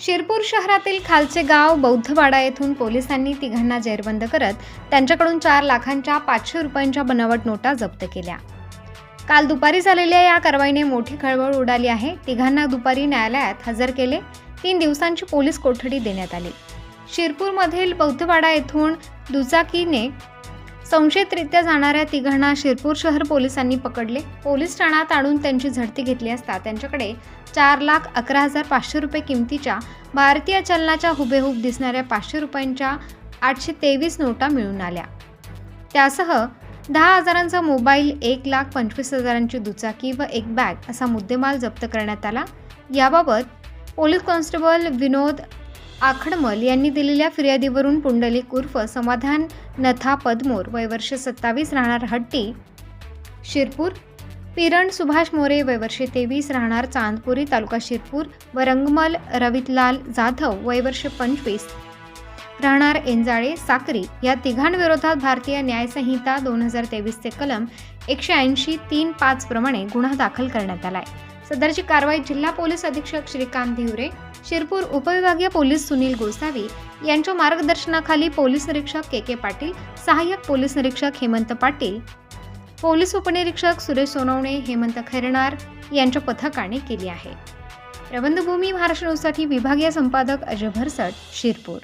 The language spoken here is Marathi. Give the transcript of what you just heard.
शिरपूर शहरातील खालचे गाव बौद्धवाडा येथून पोलिसांनी तिघांना जेरबंद करत त्यांच्याकडून चार लाखांच्या पाचशे रुपयांच्या बनावट नोटा जप्त केल्या. काल दुपारी झालेल्या या कारवाईने मोठी खळबळ उडाली आहे. तिघांना दुपारी न्यायालयात हजर केले. तीन दिवसांची पोलीस कोठडी देण्यात आली. शिरपूरमधील बौद्धवाडा येथून दुचाकीने संशयितरित्या जाणाऱ्या तिघांना शिरपूर शहर पोलिसांनी पकडले. पोलीस ठाण्यात आणून त्यांची झडती घेतली असता त्यांच्याकडे चार लाख अकरा हजार पाचशे रुपये किमतीच्या भारतीय चलनाच्या हुबेहूब दिसणाऱ्या पाचशे रुपयांच्या आठशे तेवीस नोटा मिळून आल्या. त्यासह दहा हजारांचा मोबाईल एक लाख पंचवीस हजारांची दुचाकी व एक बॅग असा मुद्देमाल जप्त करण्यात आला. याबाबत पोलीस कॉन्स्टेबल विनोद आखडमल यांनी दिलेल्या फिर्यादीवरून पुंडलिक उर्फ समाधान नथा पदमोर वयवर्ष सत्तावीस राहणार हट्टी शिरपूर पिरण सुभाष मोरे वयवर्षे तेवीस राहणार चांदपुरी तालुका शिरपूर व रंगमल रवितलाल जाधव वयवर्ष पंचवीस राहणार एंजाळे साक्री या तिघांविरोधात भारतीय न्यायसंहिता दोन हजार तेवीसचे कलम एकशे ऐंशी तीन पाचप्रमाणे गुन्हा दाखल करण्यात आला आहे सदरची कारवाई जिल्हा पोलीस अधीक्षक श्रीकांत धिवरे शिरपूर उपविभागीय पोलीस सुनील गोसावी यांच्या मार्गदर्शनाखाली पोलीस निरीक्षक के के पाटील सहाय्यक पोलीस निरीक्षक हेमंत पाटील पोलीस उपनिरीक्षक सुरेश सोनवणे हेमंत खैरणार यांच्या पथकाने केली आहे. प्रबंधभूमी महाराष्ट्र न्यूजसाठी विभागीय संपादक अजय भरसट शिरपूर.